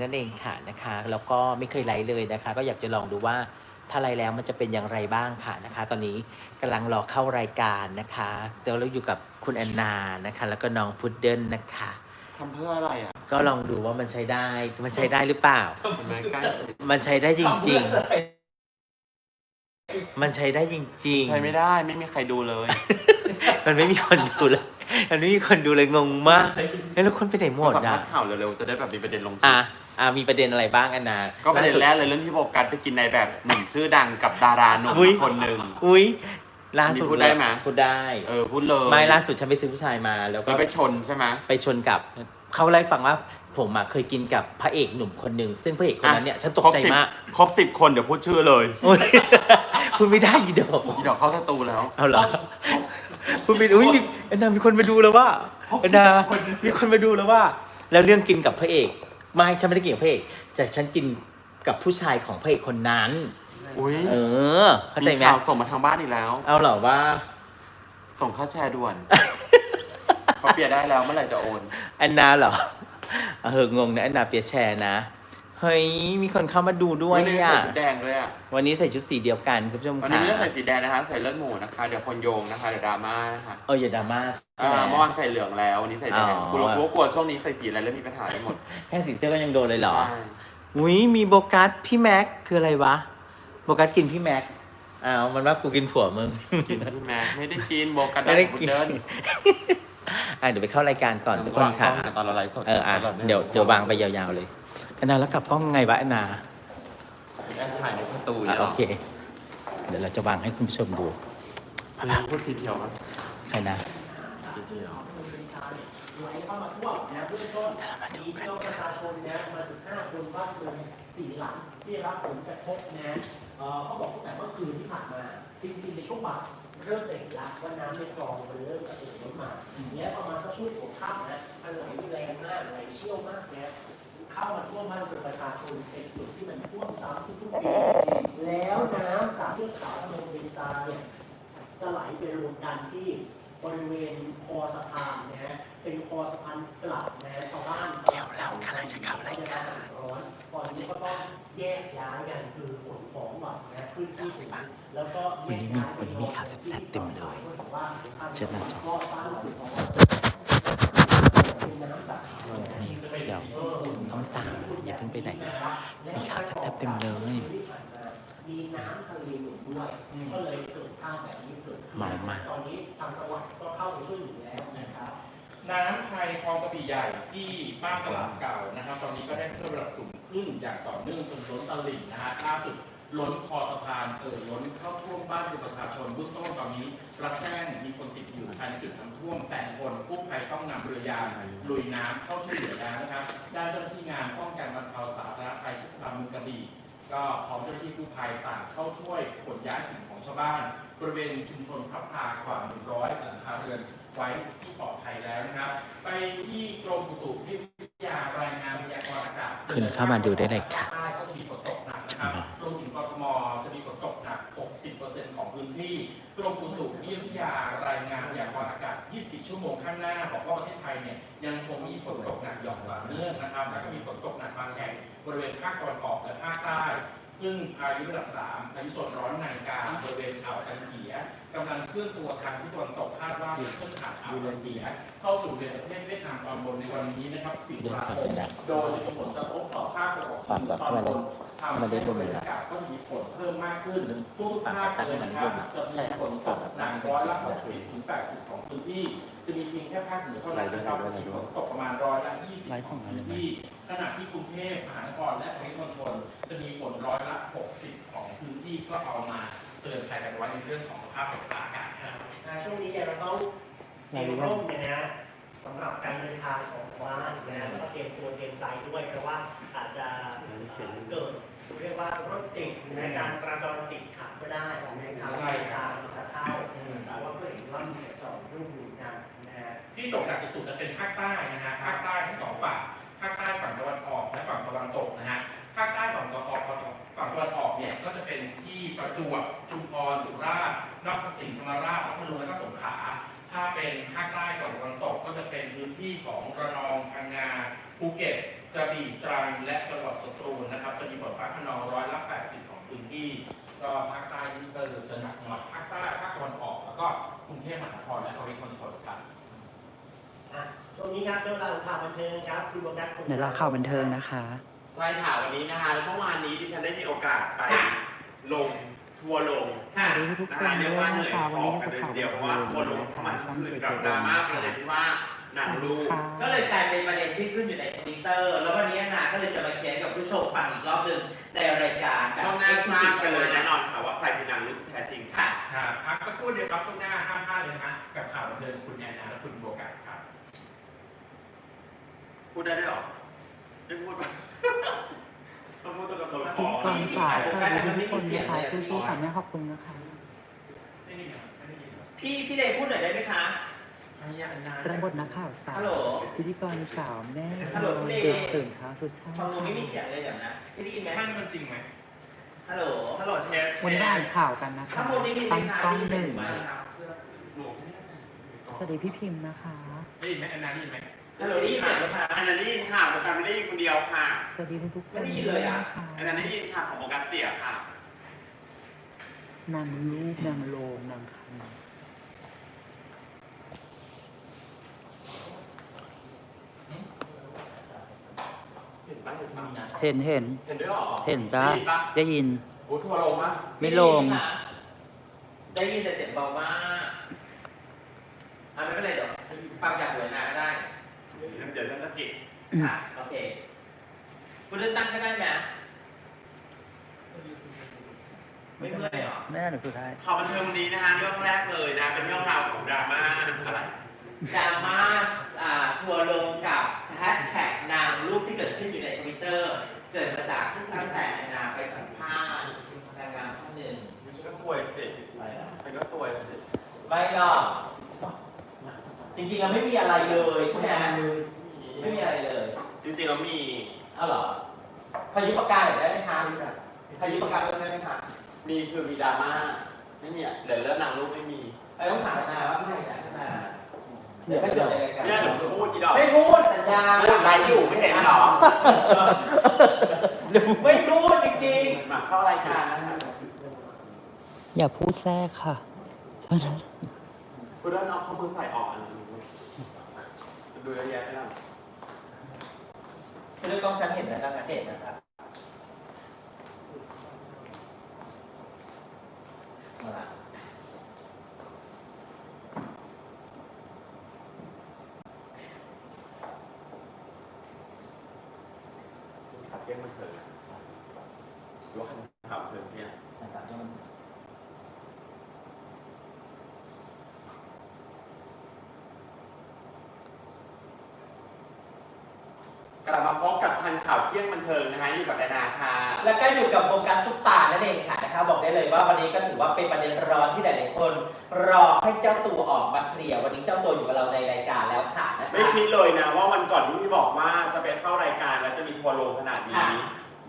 นั่นเองค่ะนะคะแล้วก็ไม่เคยไลฟ์เลยนะคะ ก็อยากจะลองดูว่าถ้าไลฟ์แล้วมันจะเป็นอย่างไรบ้างค่ะนะคะ ตอนนี้กำลังรอเข้ารายการนะคะเดี๋ยวเราอยู่กับคุณแอนนานะคะ แล้วก็น้องพุดเดิ้ลนะคะทำเพื่ออะไรอะ ก็ลองดูว่ามันใช้ได้มันใช้ได้หรือเปล่าเห็นไหมใกล้เสร็จมันใช้ได้จริง ๆ มันใช้ได้จริง ๆ ใช้ไม่ได้ไม่มีใครดูเลย มันไม่มีคนดูเลยมันไม่มีคนดูเลยงงมาก แล้วคนไปไหนหมดสัมภาอะษณ์ข่าวเร็วๆจะได้แบบมีประเด็นลงอะ อะมีประเด็นอะไรบ้างอันนาก็ประเด็นแรกเลยเรื่องที่โบกัสไปกินในแบบหนุ่มชื่อดังกับดาราหนุ่มอุ๊ยคนหนึ่ง อุ้ยล่าสุดอันนี้พูดได้ไหมพูดได้เออพูดเลยไม่ล่าสุดฉันไปซื้อผู้ชายมา แล้วก็แล้วไปชนใช่ไหมไปชนกับเขาเล่าให้ฟังว่าผมอะเคยกินกับพระเอกหนุ่มคนหนึ่งซึ่งพระเอกคนนั้นเนี่ยฉันตกใจมากครบสิบคนเดี๋ยวพูดชื่อเลยโอ๊ยพูดไม่ได้ยีดอกที่เดี๋ยวเข้าสตูแล้วเอาเหรอคุณมีอุ้ยมีแอนนามีคนมาดูแล้วว่าแอนนามีคนมาดูแล้วว่า แล้วเรื่องกินกับพระเอก ไม่ฉันไม่ได้กินกับพระเอกแต่ฉันกินกับผู้ชายของพระเอกคนนั้น อุ้ยเออ เข้าใจมีไหมข่าวส่งมาทางบ้านอีกแล้ว เอาเหรอว่า ส่งค่าแชร์ด่วนเขาเปียร์ได้แล้วเมื่อไหร่จะโอน แอนนาเหรอเอองงนะแอนนาเปียร์แชร์นะ เฮ้ย มีคนเข้ามาดูด้วยวันนี้อะใส่ชุดแดงด้วยอะวันนี้ใส่ชุดสีเดียวกันคุณผู้ชมวันนี้ค่ะไม่ได้ใส่สีแดงนะคะ ใส่เลือดหมูนะคะ เดี๋ยวคนโยงนะคะ เดี๋ยวดราม่านะคะเอออย่าดราม่าใช่อ่าไหม เมื่อวานใส่เหลืองแล้ว วันนี้ใส่แดงอ๋อ กูรู้ว่ากลัวช่วงนี้ใส่สีอะไรแล้วมีปัญหาไปหมดแค่สีเสื้อก็ยังโดนเลยเหรอ ใช่อุ้ยมีโบกัสพี่แม็กคืออะไรวะ โบกัสกินพี่แม็กอ้าวมันว่ากูกินผัวมึง กินพี่แม็กไม่ได้กินโบกันไม่ได้พุดกิน เดิ้ลอะเดี๋ยวไปเข้ารายการก่อนทุกคนค่ะ ตอนเราไลฟ์สดเอออะ เดี๋ยวเดี๋ยววางไปยาวๆเลยแอนนาแล้วกลับกล้องไงวะแอนนาแอนถ่ายในสตูอะเนี่ยหรโอเค เดี๋ยวเราจะวางให้คุณผู้ชมดูอะไรพูดทีเดียวมั้ยใครนะทีเดียวไหลเข้ามาท่วมนะเบื้องต้นมีพี่น้องประชาชนนะมา15คนบ้านเรือนสี่หลังที่ได้รับผลกระทบนะเอ่อเขาบอกตั้งแต่เมื่อคืนที่ผ่านมา จริงๆในช่วงบ่ายเริ่มจะเห็นละว่าน้ำในคลองมันเริ่มจะเอ่อล้นมาและประมาณสักช่วงหัวค่ำนะมันไหลแรงมากไหลเชี่ยวมากนะ เข้ามาท่วมบ้านเรือนประชาชนเป็นจุดที่มันท่วมซ้ำทุกๆปีแล้วน้ำจากเทือกเขาพนมเบญจาเนี่ยจะไหลไปรวมกันที่บริเวณคอสะพานนะฮะเป็นคอสะพานกลับนะฮะชาวบ้านเดี๋ยวเรากำลังจะเข้ารายการร้อนตอนนี้ก็ต้องแยกย้ายกันคือขนของหวังนะขึ้นที่สูงแล้วก็แยกย้ายไปวันนี้มีข่าวแซ่บๆเต็มเลยเชิญหน้าจอก็สร้างหลังของเป็นน้ำจากเขา เดี๋ยวต้องตามอย่าเพิ่งไปไหน มีข่าวแซ่บๆเต็มเลย มีน้ำ ทะเลหนุนด้วยก็เลยเกิดภาพแบบนี้เกิดขึ้นเมามา ตอนนี้ทางจังหวัดก็เข้าไปช่วยเหลือแล้วนะครับ น้ำไทยคลองกระบี่ใหญ่ที่บ้านตลาดเก่านะครับ ตอนนี้ก็ได้เพิ่มระดับสูงขึ้นอย่างต่อเนื่องจนล้นตลิ่งนะฮะล่าสุดล้นคอสะพานเอ่อล้นเข้าท่วมบ้านเรือนประชาชนเบื้องต้นตอนนี้ รับแจ้งมีคนติดอยู่ภายในจุดน้ำท่วมแปดคนกู้ภัยต้องนำเรือยางลุยน้ำเข้าช่วยเหลือแล้วนะครับด้านเจ้าหน้าที่งานป้องกันบรรเทาสาธารณภัยที่สภาเมืองกระบี่ ก็พร้อมเจ้าหน้าที่กู้ภัยต่างเข้าช่วยขนย้ายสิ่งของชาวบ้าน บริเวณชุมชนพระพากว่า 100หลังคาเรือนไว้ที่ปลอดภัยแล้วนะครับ ไปที่กรมอุตุนิยมวิทยารายงานพยากรณ์อากาศขึ้นเข้ามาดูได้เลยค่ะใต้ก็จะมีฝนตกหนักนะครับรวมถึงกรทมจะมีฝนตกหนัก 60%ของพื้นที่กรมอุตุนิยมวิทยารายงานพยากรณ์อากาศ 24 ชั่วโมงข้างหน้าบอกว่าประเทศไทยเนี่ยยังคงมีฝนตกหนักหย่อมต่อเนื่องนะครับ แล้วก็มีฝนตกหนักบางแห่งบริเวณภาคตะวันออกและภาคใต้ซึ่งพายุระดับ3พายุโซนร้อนนางกาบริเวณอ่าวตังเกียกำลังเคลื่อนตัวทางที่ตะวันตกคาดว่าจะเคลื่อนผ่านอ่าวตังเกียเข้าสู่ประเทศเวียดนามตอนบนในวันนี้นะครับสิงหาคมโดยจะมีผลกระทบต่อภาคตะวันออกตอนบนทำให้บริเวณอากาศก็มีฝนเพิ่มมากขึ้นทุกภาคเลยนะครับจะมีฝนตกหนักร้อยละ60ถึง80 ของพื้นที่ จะมีเพียงแค่ภาคเหนือเท่านั้นนะครับที่ฝนตกประมาณร้อยละ20ของพื้นที่ ขณะที่กรุงเทพมหานครและปริมณฑลจะมีฝนร้อยละ 60 ของพื้นที่ก็เอามาเตือนภัยกันไว้ในเรื่องของสภาพอากาศครับอ่าช่วงนี้เนี่ยเราต้องเตรียมร่มเนี่ยนะสำหรับการเดินทางของบ้านนะแล้วก็เตรียมตัวเตรียมใจด้วยเพราะว่าอาจจะเกิดเรียกว่ารถติดในการจราจรติดขัดก็ได้นะครับใช่ในครักาบรจะเข้าแต่ว่าก็เห็นว่ามีจอดรุ่งอยู่นะนะฮะ ที่ตกหนักที่สุดจะเป็นภาคใต้นะฮะ ป็นที่ประจวบชุมพรสุราษฎร์นครศรีธรรมราชพัทลุงและก็สงขลาถ้าเป็นภาคใต้ฝั่งตะวันตกก็จะเป็นพื้นที่ของระนองพังงาภูเก็ตกระบี่ตรังและจังหวัดสตูลนะครับจะมีฝนฟ้าขนองร้อยละ 80 ของพื้นที่ ก็ภาคใต้นี่ก็จะหนักหน่อยภาคใต้ภาคตะวันออก แล้วก็กรุงเทพมหานครและปริมณฑลครับอะช่วงนี้ครับเรื่องราวของข่าวบันเทิงครับคุณโบกัสคุณเดี๋ยวเราข่าวบันเทิงนะคะ ใช่ค่ะวันนี้นะคะแล้วเมื่อวานนี้ดิฉันได้มีโอกาสไป ลงทัวร์ลงสวัสดีทุกคนเรียกว่าเหนื่อยด้วยนะคะพวันอนี้กันอยู่เลยกับทีเดียวเพราะว่าทัวร์ลงข่าวมันช่องคือเจกับเจดราม่าประเด็นที่ว่าหนังลูกก็เลยกลายเป็นประเด็นที่ขึ้นอยู่ในทวิตเตอร์แล้ววันนี้นาก็เลยจะมาเคลียร์กับผู้ชมฟังอีกรอบหนึ่งในรายการช่องหน้าทราบกันเลยแน่นอนค่ะว่าใครเป็นนางลูกแท้จริงค่ะค่ะครับพักสักครู่เดียวครับช่วงหน้าห้ามพลาดเลยนะฮะกับข่าวบันเทิงคุณแอนนาและคุณโบกัสครับพูดได้ด้วยเหรอไม่พูดปะ ต้องพูดตัวกับตัวพิธีกรสาวสวัสดีทุกคนนะคะสู้ๆค่ะแม่ขอบคุณนะคะไม่ได้ยินครับไม่ได้ยินครับพี่พี่เดย์พูดหน่อยได้ไหมคะไม่ยากนานรับบทนักข่าวสาวฮัลโหลพิธีกรสาวแม่ฮัลโหลพี่เดเด็กย์ตื่นเช้าสุดเช้าฟังดูไม่มีเสียงเลยเดี๋ยวนะพี่ได้ยินไหมไม่มันจริงไหมฮัลโหลฮัลโหลเทสวันนี้มาอ่านข่าวกันนะคะข้างบนได้ยินไหมตั้งคะกล้องได้ยินหนึ่งไหมหนูไม่แน่ใจสวัสดีพี่พิมพ์นะคะได้ยินไหมแอนนาได้ยินไหม ฮัลโหลได้ยินเสียงไหมคะอันนั้นได้ยินค่ะแต่การไม่ได้ยินคนเดียวค่ะ สวัสดีทุกๆคนไม่ได้ยินเลยอะนะคะอันนั้นได้ยินค่ะของโมกัสเสียค่ะ นางลูกนางโลงนางคันเห็นปะเห็นปะเห็นเห็น เห็นด้วยเหรอเห็นจ้าได้ยินปะได้ยิน โอ้ทัวร์ลงปะไม่ลง ได้ยินแต่เสียงเบามากอะไม่เป็นไรเดี๋ยวฟังจากหัวหน้าก็ได้ เดี๋ยวเดี๋ยวฉันจะกิดค่ะโอเคคุณเลือกตั้งก็ได้ไหมไม่เมื่อยเหรอแม่หนูพูดได้ข่าวบันเทิงวันนี้นะคะเรื่องแรกเลยนะ เป็นเรื่องราวของดราม่าอะไรดราม่าอ่าทัวร์ลงกับแฮชแท็กนางรูปที่เกิดขึ้นอยู่ในทวิตเตอร์เกิดมาจากตั้งแต่แอนนาไปสัมภาษณ์นางงามท่านหนึ่งฉันก็ซวยสิฉันก็ซวยสิไม่หรอก จริงๆเราไม่มีอะไรเลยใช่ไหมไม่มีอะไรเลยจริงๆแล้วมีเอาเหรอพายุปากกาหน่อยได้ไหมคะพายุปากกาได้ไหมคะมีคือมีดราม่าไม่มีอะเดี๋ยวเรื่องนางลูกไม่มีไอ้ต้องถามนาว่าพี่ไหนไหนขึ้นมาเดี๋ยวไม่จบในรายการเนี่ยเดี๋ยวพูดอีดอกไม่พูดสัญญาพูดไรอยู่ไม่เห็นเหรอไม่พูดจริงมาเข้ารายการนะคะอย่าพูดแทรกค่ะเท่านั้นคุณเดินเอาข้อมือใส่ออกอันนั้น ดูเยอะแยะไปแล้วๆเรื่องกล้องชั้นเห็นนะครับนะเห็นนะครับมาละ ขับเที่ยงมันเถิดหรือว่าขับเถิดเนี่ย ต่างๆก็มัน กลับมาพบกับทันข่าวเที่ยงบันเทิงนะคะอยู่กับแดนาค่ะ แล้วก็อยู่กับวงการซุปตานั่นเองค่ะนะคะบอกได้เลยว่าวันนี้ก็ถือว่าเป็นประเด็นร้อนที่หลายๆคน รอให้เจ้าตัวออกมาเคลียร์วันนี้เจ้าตัวอยู่กับเราในรายการแล้วค่ะนะไม่คะคิดเลยนะว่าวันก่อนที่พี่บอกว่าจะไปเข้ารายการแล้วจะมีทัวร์ลงขนาดนี้ค่ะ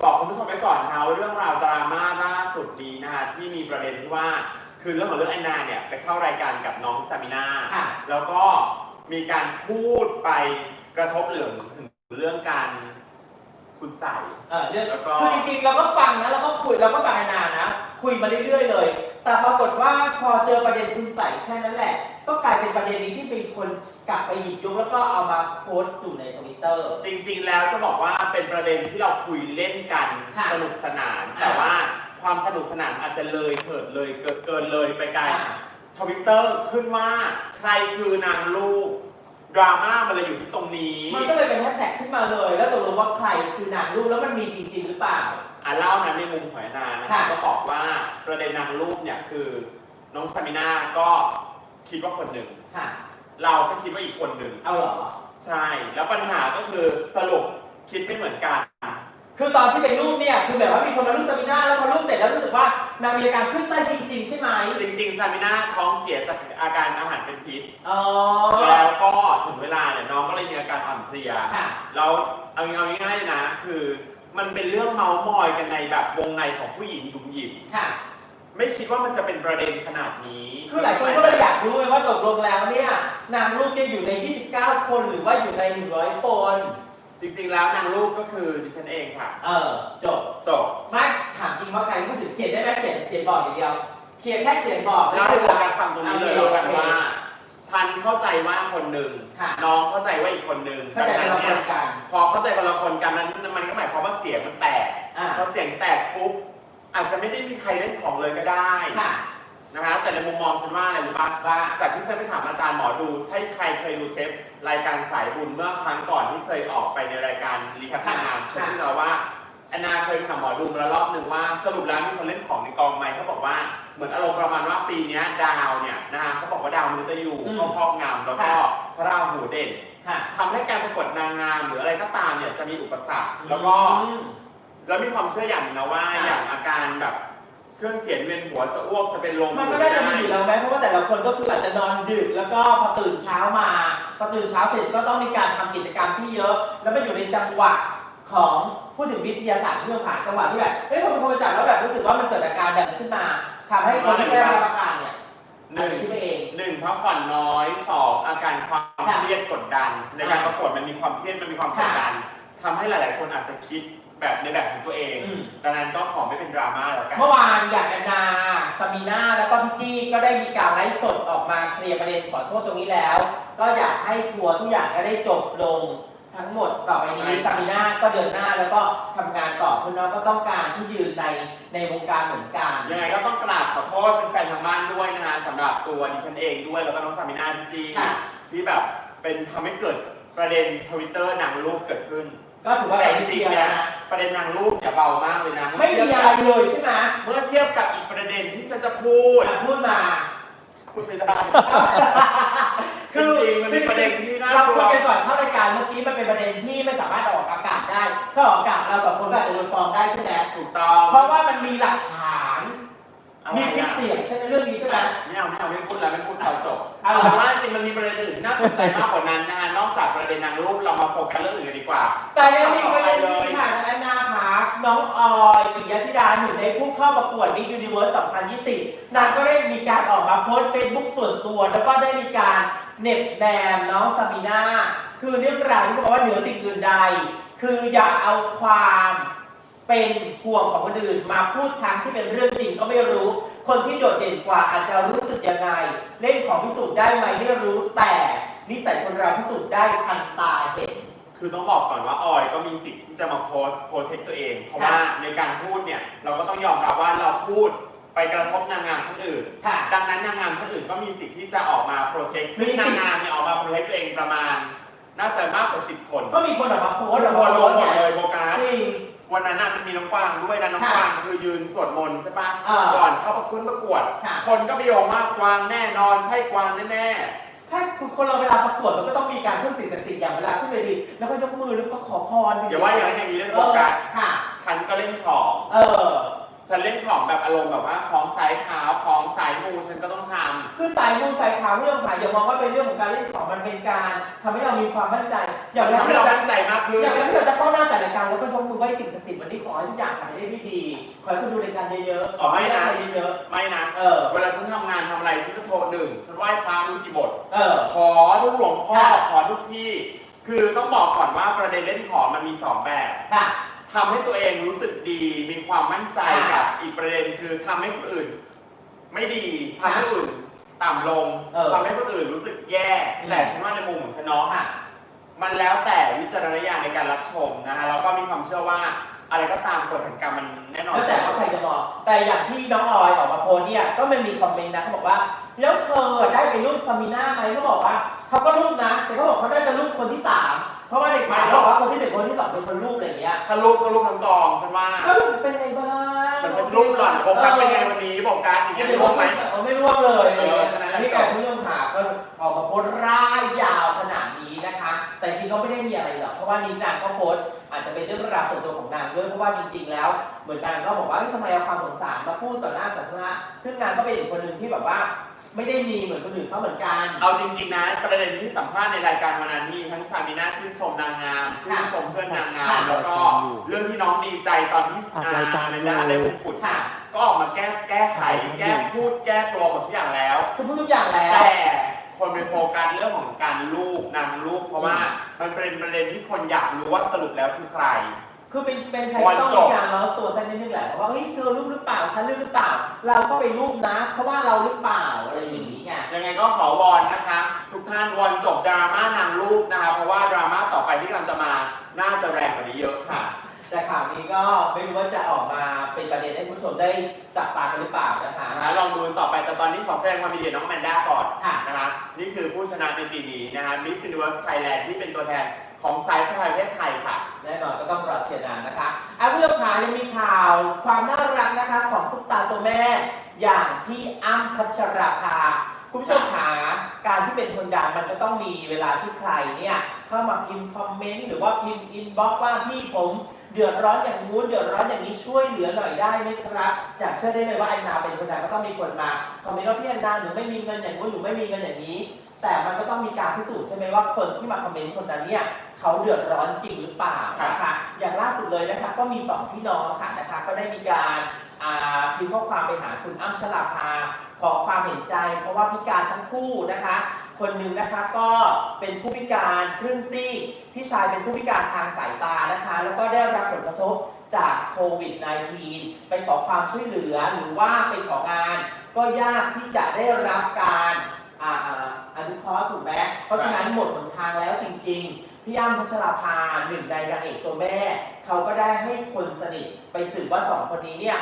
บอกคุณผู้ชมไปก่อนนะว่าเรื่องราวดราม่าล่าสุดนี้นะคะที่มีประเด็นที่ว่าคือเรื่องของเรื่องแอนนาเนี่ยไปเข้ารายการกับน้องซามิน่าค่ะแล้วก็มีการพูดไปกระทบเหลืองถึง เรื่องการคุณใส่ เออเรื่องแล้วก็ คือจริงๆเราก็ฟังนะเราก็คุยเราก็ฟังนานๆนะ คุยมาเรื่อยๆเลย แต่ปรากฏว่าพอเจอประเด็นคุณใส่แค่นั้นแหละ ก็กลายเป็นประเด็นนี้ที่มีคนกลับไปหยิบยกแล้วก็เอามาโพสต์อยู่ในทวิตเตอร์ จริงๆ แล้วจะบอกว่าเป็นประเด็นที่เราคุยเล่นกันค่ะสนุกสนาน อ่า แต่ว่าความสนุกสนานอาจจะเลยเถิดเลยเกินเกินเลยไปไกลทวิตเตอร์ขึ้นว่าใครคือนางลูก ดราม่ามันเลยอยู่ที่ตรงนี้มันก็เลยเป็นแฮชแท็กขึ้นมาเลย แล้วตกลงว่าใครคือนางรูปแล้วมันมีจริงๆหรือเปล่า อะเล่านะในมุมหอยนานะค่ะก็บอกว่าประเด็นนางลูกเนี่ยคือน้องซามิน่าก็คิดว่าคนหนึ่ง ค่ะ เราก็คิดว่าอีกคนหนึ่ง เอาเหรอ ใช่ แล้วปัญหาก็คือสรุปคิดไม่เหมือนกัน คือตอนที่เป็นรูปเนี่ยคือแบบว่ามีคนมารูปซามิน่าแล้วพอรูปเสร็จแล้วรู้สึกว่านางมีอาการขึ้นไส้จริงๆใช่ไหมจริงๆซามิน่าท้องเสียจากอาการอาหารเป็นพิษ อ๋อ แล้วก็ถึงเวลาเนี่ยน้องก็เลยมีอาการอ่อนเพลียค่ะ แล้วเอาเอาง่ายๆเลยนะ คือมันเป็นเรื่องเมาส์มอยกันในแบบวงในของผู้หญิงหยุ่มหยิมค่ะ ไม่คิดว่ามันจะเป็นประเด็นขนาดนี้คือหลายคนก็เลยอยากรู้ไงว่าตกลงแล้วเนี่ยนางรูปเนี่ยอยู่ใน 29 คนหรือว่าอยู่ใน 100 คน จจริงๆ แล้วนางลูกก็คือดิฉันเองค่ะ เออ จบ จบ ไม่ถามจริงว่าใครพูดถึงเขียนได้ไหมเขียนเขียนบอกอย่างเดียว เขียนแค่เขียนบอกเล่าให้ไม่โฟเป็นไรกัสฟังตรงนี้เลยแล้วกันว่า ฉันเข้าใจว่าคนหนึ่งค่ะน้องเข้าใจว่าอีกคนหนึ่งเข้าใจดังเรานั้นคเนี่ยนกัน พอเข้าใจคนละคนกันนั้นมันก็หมายความว่าเสียงมันแตกอ่า พอเสียงแตกปุ๊บอาจจะไม่ได้มีใครเล่นของเลยก็ได้ค่ะ นะคะแต่ในมุมมองฉันว่าอะไรรู้ป่ะว่า จากที่ฉันไปถามอาจารย์หมอดูถ้าใครเคยดูเทป รายการสายบุญเมื่อครั้งก่อนที่เคยออกไปในรายการรีแคปงานค่ะที่เราว่าแอนนาเคยถามหมอดูมาแล้วรอบหนึ่งว่าสรุปแล้วมีคนเล่นของในกองไหมเขาบอกว่าเหมือนอารมณ์ประมาณว่าปีเนี้ยดาวเนี่ยนะคะเขาบอกว่าดาวมฤตยูเข้าครอบงำแล้วก็พระราหูเด่นค่ะทำให้การประกวดนางงามหรืออะไรก็ตามเนี่ยจะมีอุปสรรคแล้วก็อืมแล้วมีความเชื่ออย่างหนึงนะว่าค่ะอย่างอาการแบบ เครื่องเสียงเวียนหัวจะอ้วกจะเป็นลมมันก็น่าจะมีอยู่แล้วไหมเพราะว่าแต่ละคนก็คืออาจจะนอนดึก แล้วก็พอตื่นเช้ามาพอตื่นเช้าเสร็จก็ต้องมีการทำกิจกรรมที่เยอะ แล้วไปอยู่ในจังหวะของพูดถึงวิทยาศาสตร์เรื่องผ่านจังหวะที่แบบเฮ้ยพอเป็นคนจับแล้วแบบรู้สึกว่ามันเกิดอาการแบบนั้นขึ้นมาทำให้คนที่ได้รับอาการเนี่ยหนึ่งคิดไปเอง หนึ่งพักผ่อนน้อยสองอาการความค่ะเครียดกดดัน ในการค่ะประกวดมันมีความเครียดมันมีความกดดันทำให้หลาย ๆ คนอาจจะคิด แบบในแบบของตัวเอง อืม ดังนั้นก็ขอไม่เป็นดราม่าแล้วกัน เมื่อวานอย่างแอนนาซามีนาแล้วก็พี่จี้ก็ได้มีการไลฟ์สดออกมาเคลียร์ประเด็นขอโทษตรงนี้แล้ว ก็อยากให้ทัวร์ทุกอย่างก็ได้จบลงทั้งหมดต่อไปนี้ใช่ซามีนาก็เดินหน้าแล้วก็ทำงานต่อคุณน้องก็ต้องการที่ยืนในในวงการเหมือนกัน ยังไงก็ต้องกราบขอโทษเป็นแฟนทางบ้านด้วยนะฮะสำหรับตัวดิฉันเองด้วยแล้วก็น้องสามินาพี่จีค่ะ ที่แบบเป็นทำให้เกิดประเด็นทวิตเตอร์นางรูปเกิดขึ้น ก็ถือว่าแต่เป็นจที่ริงเคลีๆยร์เนี่ยนะประเด็นนางรูปอย่าเบามากเลยนะไม่มีอะไรเลยใช่ไหมเมื่อเทียบกับอีกประเด็นที่ฉันจะพูดอะพูดมาพูดไม่ได้ คือจริงๆมันมีประเด็นที่น่าเรากลัคุวยกันก่อนเข้ารายการเมื่อกี้มันเป็นประเด็นที่ไม่สามารถออกอากาศได้ ถ้าออกอากาศเราสองคนก็อาจจะโดนฟ้องได้ใช่ไหมถูกต้อง เพราะว่ามันมีหลักฐาน อะไรมีคลิปอะเสียงใช่ไหมเรื่องนี้ใช่ไหม ไม่เอาไม่เอาไม่พูดแล้วไม่พูดเอาจบเอาเหรอ แต่ว่าจริงๆมันมีประเด็นอื่นที่น่าสนใจมากกว่านั้นนะฮะนอกจากประเด็นนางรูปเรามาโฟกัสเรื่องอื่นกันดีกว่าแต่ยังมีประเด็นเลที่ยผ่านแอนนาค่ะน้องออยปิยธิดาหนึ่งในผู้เข้าประกวด Miss Universe 2020 นางก็ได้มีการออกมาโพสต์เฟซบุ๊กส่วนตัว แล้วก็ได้มีการเหน็บแนมน้องซามีนาคือเรื่องราวที่เขาบอกว่าเหนือสิ่งอื่นใด คืออย่าเอาความ เป็นห่วงของคนอื่นมาพูดทั้งที่เป็นเรื่องจริงก็ไม่รู้ คนที่โดดเด่นกว่าอาจจะรู้สึกยังไง เล่นของพิสูจน์ได้ไหมไม่รู้แต่นิสัยคนเราพิสูจน์ได้ทันตาเห็น คือต้องบอกก่อนว่าออยก็มีสิทธิ์ที่จะมาโพสต์โปรเทคตัวเอง เพราะว่าในการพูดเนี่ยเราก็ต้องยอมรับว่าเราพูดไปกระทบนางงามท่านอื่น ค่ะ ดังนั้นนางงามท่านอื่นก็มีสิทธิ์ที่จะออกมาโปรเทคมีสิทธิ์ นางงามเนี่ยออกมาโปรเทคตัวเองประมาณ น่าจะมากกว่าสิบคนก็มีคนออกมาโพสต์ทัวร์ลงหมดเลยโบกัสจริง วันนั้นน่ะมันมีน้องกวางด้วยนะน้องค่ะกวางคือยืนสวดมนต์ใช่ปะอ่าก่อนเข้าประกวดประกวด ค่ะ คนก็ไปโยงว่ากวางแน่นอนใช่กวางแน่ถ้าคนเราเวลาประกวดมันก็ต้องมีการขึ้นสิ่งศักดิ์สิทธิ์อย่างเวลาขึ้นเวทีแล้วก็ยกมือแล้วก็ขอพรๆอย่าว่าอย่างนั้นอย่างนี้เลยเอโบอกัสค่ะ ฉันก็เล่นของ เออ ฉันเล่นของแบบอารมณ์แบบว่าของสายขาวของสายมูฉันก็ต้องทคือสายมูสายขาวเรื่องขายอย่ามองว่าเป็นเรื่องของการเล่นของมันเป็นการทำให้เรามีความมั่นใจำอย่างเวลาทำให้ที่เราเราจะมั่นใจมากขึ้น อย่างเวลาที่เราจะเข้าหน้าจัดรายการแล้วก็ยกมือไหว้สิ่งศักดิ์สิทธิ์วันนี้ขอให้ทุกอย่างผ่านไปได้ด้วยดีขอให้คุณดูรายการเยอะๆขอให้ได้ใจเยอะไม่นะ ๆเออ เวลาฉันทำงานทำอะไรฉันจะโทรหนึ่งฉันไหว้พระรู้กี่บท เออ ขอทุกหลวงพ่อค่ะ ขอทุกที่ คือต้องบอกก่อนว่าประเด็นเล่นของมันมีสองแบบ ค่ะ ทำให้ตัวเองรู้สึกดี มีความมั่นใจค่ะกับอีกประเด็นคือทำให้คนอื่น ไม่ดีทำให้คนอื่นต่ำลงเออทำให้คนอื่นรู้สึกแย่ อืม แต่ฉันว่าในมุมของฉันเนาะค่ะ มันแล้วแต่วิจารณญาณในการรับชมนะฮะแล้วก็มีความเชื่อว่าอะไรก็ตามกฎแห่งกรรมมันแน่นอน แล้วแต่ว่าใครจะมองแต่อย่างที่น้องออยออกมาโพสต์เนี่ยก็มันมีคอมเมนต์นะเขาบอกว่า แล้วเธอได้ไปรูปซามิน่าไหมเขาบอกว่าเขาก็รูปนะ แต่เขาบอกเขาได้จะรูปคนที่สาม เพราะว่าในข่าวบอกว่าคนที่หนึ่งคนที่สองเป็นคนรูปอะไรอย่างเงี้ยถ้ารูปก็รูปทั้งกองฉันว่าก็เป็นไงบ้างมันฉันรูปหล่อนโฟกัสเป็นไงวันนี้บอกการอย่างเงี้ยร่วมไหมเออไม่ร่วมเลยอะไรอย่างเงี้ยเอออันนี้แกเรื่องหาก็ออกมาโพสต์ร่ายยาวขนาดนี้นะคะ แต่จริงก็ไม่ได้มีอะไรหรอกเพราะว่านิ้นางก็โพสต์อาจจะเป็นเรื่องราวส่วนตัวของนางด้วยเพราะว่าจริง ๆ แล้ว เหมือนนางก็บอกว่าเฮ้ยทำไมเอาความสงสารมาพูดต่อหน้าสาธารณะซึ่งนางก็เป็นอีกคนหนึ่งที่แบบว่า ไม่ได้มีเหมือนคนอื่นเขาเหมือนกัน เอาจริงๆนะประเด็นที่สัมภาษณ์ในรายการวันนั้นมีทั้งซามิน่าชื่นชมนางงามชื่นชมเพื่อนนางงามค่ะแล้วก็เรื่องที่น้องดีใจตอนที่ออกรายการในอยู่ด้านได้มงกุฎค่ะ ก็ออกมาแก้แก้ไขแก้พูดแก้ตัวหมดทุกอย่างแล้วคือพูดทุกอย่างแล้วแต่คนไปโฟกัสเรื่องของการลูกนางลูกเพราะว่ามันเป็นประเด็นที่คนอยากรู้ว่าสรุปแล้วคือใคร คือเป็นเป็นใครวันต้องจบมีการล้อตัวสักนิดนึงแหละว่าเฮ้ยเธอรูปหรือเปล่าฉันรูปหรือเปล่า เราก็ไปรูปนะเขาว่าเราหรือเปล่าอะไรอย่างนี้ไง ยังไงก็ขอวอนนะคะ ทุกท่านวอนจบดราม่านางลูกนะคะ เพราะว่าดราม่าต่อไปที่กำลังจะมาน่าจะแรงกว่านี้เยอะค่ะ แต่ข่าวนี้ก็ไม่รู้ว่าจะออกมาเป็นประเด็นให้ผู้ชมได้จับตากันหรือเปล่านะคะนะคะลองดูต่อไปแต่ตอนนี้ขอแสดงความยินดีกับน้องแมนด้าก่อนค่ะ นะคะนี่คือผู้ชนะในปีนี้นะคะ Miss Universe Thailand ที่เป็นตัวแทน ของไซส์สไตล์ประเทศไทยค่ะ แน่นอนก็ต้องรอเชียร์นานนะคะอะผู้ชมขายังมีข่าวความน่ารักนะคะของทุกตาตัวแม่ อย่างพี่อ้ำพัชราภาคุณผู้ชมขาการที่เป็นคนดังมันก็ต้องมีเวลาที่ใครเนี่ยเข้ามาพิมพ์คอมเมนต์หรือว่าพิมพ์อินบ็อกซ์ว่าพี่ผมเดือดร้อนอย่างงู้นเดือดร้อนอย่างนี้ช่วยเหลือหน่อยได้ไหมครับอยากเชื่อได้เลยว่าไอนนาเป็นคนดังก็ต้องมีคนมาคอมเมนต์ว่าพี่แอนนาหนูไม่มีเงินอย่างงู้นหนูไม่มีเงินอย่างนี้ แต่มันก็ต้องมีการพิสูจน์ใช่ไหมว่าคนที่มาคอมเมนต์คนนั้นเนี่ยเขาเดือดร้อนจริงหรือเปล่านะคะอย่างล่าสุดเลยนะคะก็มีสองพี่น้องค่ะนะคะก็ได้มีการอ่าพิมพ์ข้อความไปหาคุณอ้ำชลาภาขอความเห็นใจ เพราะว่าพิการทั้งคู่นะคะ คนหนึ่งนะคะก็เป็นผู้พิการครึ่งซีกพี่ชายเป็นผู้พิการทางสายตานะคะ แล้วก็ได้รับผลกระทบจากโควิด -19 ไปขอความช่วยเหลือหรือว่าไปของาน ก็ยากที่จะได้รับการอ่า อ่าอนุเคราะห์ถูกไหมเพราะฉะนั้นหมดหนทางแล้วจริง ๆ พี่อ้ำพัชราภาหนึ่งในนางเอกตัวแม่ เขาก็ได้ให้คนสนิทไปสืบว่าสองคนนี้เนี่ย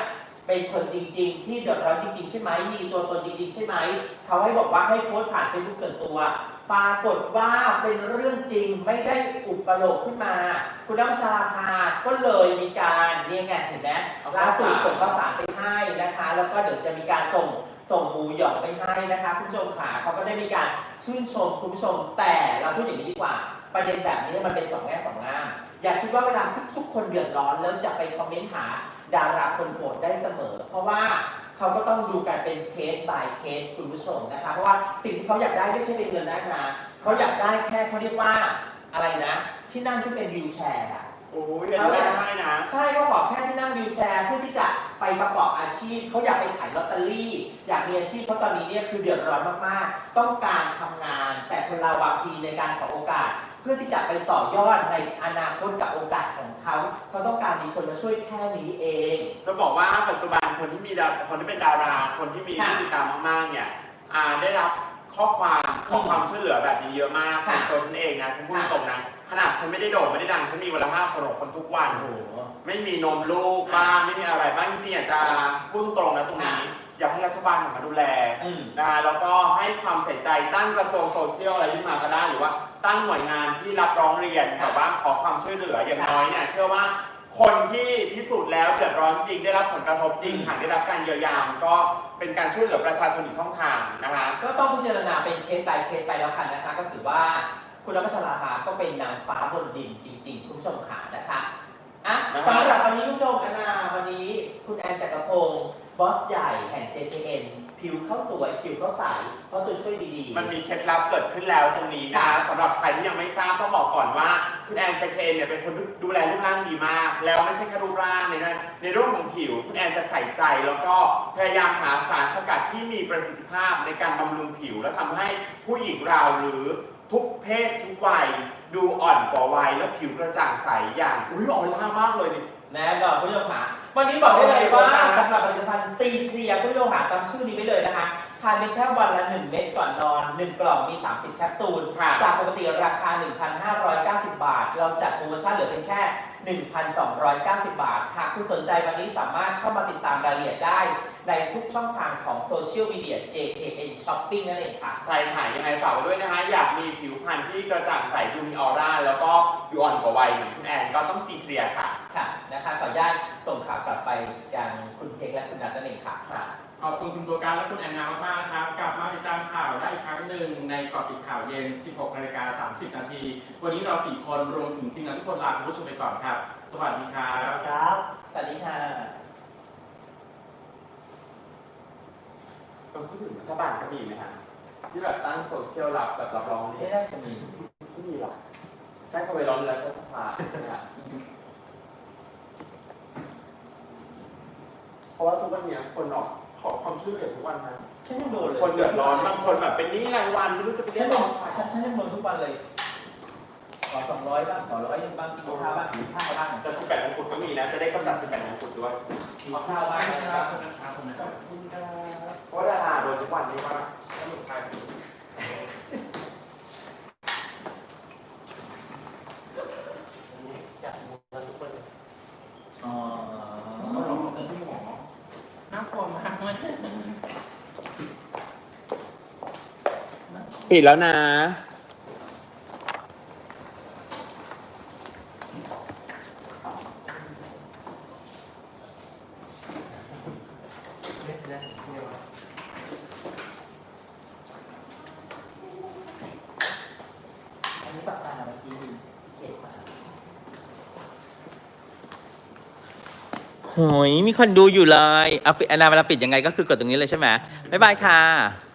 เป็นคนจริง ๆ ที่เดือดร้อนจริง ๆ ใช่ไหมมีตัวตนจริง ๆ ใช่ไหม เขาให้บอกว่าให้โพสต์ผ่านเฟซบุ๊กส่วนตัว ปรากฏว่าเป็นเรื่องจริงไม่ได้อุปโลกขึ้นมา คุณน้ำชาภาก็เลยมีการเนี่ยไงเห็นไหมเอาล่าข้าวสุดสารส่งข้าวสารไปให้นะคะ แล้วก็เดี๋ยวจะมีการส่ง ส่งหมูหยองไปให้นะคะคุณผู้ชมขาเขาก็ได้มีการชื่นชมคุณผู้ชมแต่เราพูดอย่างนี้ดีกว่า ประเด็นแบบนี้มันเป็นสองแง่สองงามอย่าคิดว่าเวลาที่ทุกคนเดือดร้อนแล้วจะไปคอมเมนต์หาดาราคนโปรดได้เสมอ เพราะว่าเขาก็ต้องดูกันเป็นเคส by เคสคุณผู้ชมนะคะเพราะว่าสิ่งที่เขาอยากได้ไม่ใช่เป็นเงินนะนะเขาอยากได้แค่เขาเรียกว่าอะไรนะ ที่นั่งที่เป็นวิวแชร์อะโอ้ยอันนี้ไม่ได้นะ ใช่ก็ขอแค่ที่นั่งวิวแชร์เพื่อที่จะ ไปประกอบอาชีพเขาอยากไปขายลอตเตอรี่ อยากมีอาชีพเพราะตอนนี้เนี่ยคือเดือดร้อนมากๆ ต้องการทำงาน แต่คนเราบางทีในการขอโอกาส เพื่อที่จะไปต่อยอดในอนาคตกับโอกาสของเขาเขาต้องการมีคนมาช่วยแค่นี้เอง จะบอกว่าปัจจุบันคนที่มีดาคนที่เป็นดารา คนที่มีค่ะผู้ติดตามมากๆเนี่ยอ่าได้รับ ข้อความขอความช่วยเหลือแบบนี้เยอะมากค่ะเป็นตัวฉันเองนะฉันพูดค่ะตรงนะขนาดฉันไม่ได้โด่งไม่ได้ดังฉันมีวันละห้าคนหกคนทุกวันโอ้โหไม่มีนมลูกบ้างไม่มีอะไรบ้างจริงๆอยากจะพูดตรงๆนะตรงนี้ค่ะอยากให้รัฐบาลหันมาดูแลอืมนะฮะแล้วก็ให้ความใส่ใจตั้งกระทรวงโซเชียลอะไรขึ้นมาก็ได้หรือว่าตั้งหน่วยงานที่รับร้องเรียนแบบว่าขอความช่วยเหลืออย่างน้อยเนี่ยเชื่อว่า คนที่พิสูจน์แล้วเดือดร้อนจริงได้รับผลกระทบจริงอืมหากได้รับการเยียวยามันก็เป็นการช่วยเหลือประชาชนอีกช่องทางนะคะ ก็ต้องพิจารณาเป็นเคส by เคสไปแล้วกันนะคะ ก็ถือว่าคุณรัชราภาก็เป็นนางฟ้าบนดินจริง ๆ คุณผู้ชมขานะคะอะนะฮะสำหรับวันนี้คุณผู้ชมอนาวันนี้คุณแอนจักรพงศ์บอสใหญ่แห่ง JKN ผิวเข้าสวยผิวเข้าใสเพราะตัวช่วยดีๆ มันมีเคล็ดลับเกิดขึ้นแล้วตรงนี้นะค่ะสำหรับใครที่ยังไม่ทราบต้องบอกก่อนว่าคุณแอนเจเคเนี่ยเป็นคนดูแลรูปร่างดีมาก แล้วไม่ใช่แค่รูปร่างในนั้นในเรื่องของผิวคุณแอนจะใส่ใจ แล้วก็พยายามหาสารสกัดที่มีประสิทธิภาพในการบำรุงผิว และทำให้ผู้หญิงเราหรือทุกเพศทุกวัย ดูอ่อนกว่าวัยและผิวกระจ่างใสอย่างอุ้ยออร่ามากเลยนี่ แน่นอนคุณผู้ชมค่ะวันนี้บอกได้เลยว่าสำหรับผลิตภัณฑ์ซีเคลียร์คุณผู้ชมค่ะจำชื่อนี้ไว้เลยนะคะ ทานเป็นแค่วันละ 1 เม็ดก่อนนอน 1 กล่องมี 30 แคปซูล ค่ะ จากปกติราคา 1,590 บาท เราจัดโปรโมชั่นเหลือเพียงแค่ 1,290 บาท หากคุณสนใจวันนี้สามารถเข้ามาติดตามรายละเอียดได้ ในทุกช่องทางของโซเชียลมีเดีย JKN Shopping นั่นเองค่ะ ใช่ค่ะยังไงฝากไว้ด้วยนะคะ อยากมีผิวพรรณที่กระจ่างใสดูมีออร่า แล้วก็ดูอ่อนกว่าวัยเหมือนคุณแอนก็ต้องซีเคลียร์ค่ะ ค่ะนะคะขออนุญาตส่งข่าวกลับไปยังคุณเค้กและคุณนัทนั่นเองค่ะ ค่ะ ขอบคุณคุณตัวการและคุณแอนนามากๆนะครับ กลับมาติดตามข่าวได้อีกครั้งหนึ่งในเกาะติดข่าวเย็น 16นาฬิกา30 นาที วันนี้เราสี่คนรวมถึงทีมงานทุกคนลาคุณผู้ชมไปก่อนครับ สวัสดีครับ ครับ สวัสดีค่ะต้องพูดถึงรัฐบาลก็มีไหมฮะที่แบบตั้งโซเชียลรับแบบรับรองเรีไม่ยนน่าจะมีไม่มีหรอกแค่เข้าไปร้อนแล้วก็สภาเนี่ยเพราะว่าทุกวันเนี้ยคนออก ขอความช่วยเหลือทุกวันนะฉันยังโดนเลยคนเดือดร้อนบางคนแบบเป็นหนี้รายวันไม่รู้จะไปเรีฉัยนกโดร้อนงฉันฉันยังโดนทุกวันเลย ขอสองร้อยบ้างขอร้อยหนึ่งบ้างกินข้าวบ้างกินข้าวบ้างแต่สุแปดมงกุฎก็มีนะจะได้กำจัดสุแปดมงกุฎด้วยกินข้าวบ้างไม่นะได้ครัรับบคนนะครับคนนะครับ เพราะว่าดาราโดนทุกวันนี้ว่าสรุปท้าย อ๋อ เป็นที่หมอ น่ากลัวมากเลย ปิดแล้วนะ อันนี้ปากกาเมื่อกี้เก็บมา โหยมีคนดูอยู่เลยเอาปิดอนาเวลาปิดยังไงก็คือกดตรงนี้เลยใช่ไหมบ๊ายบายค่ะ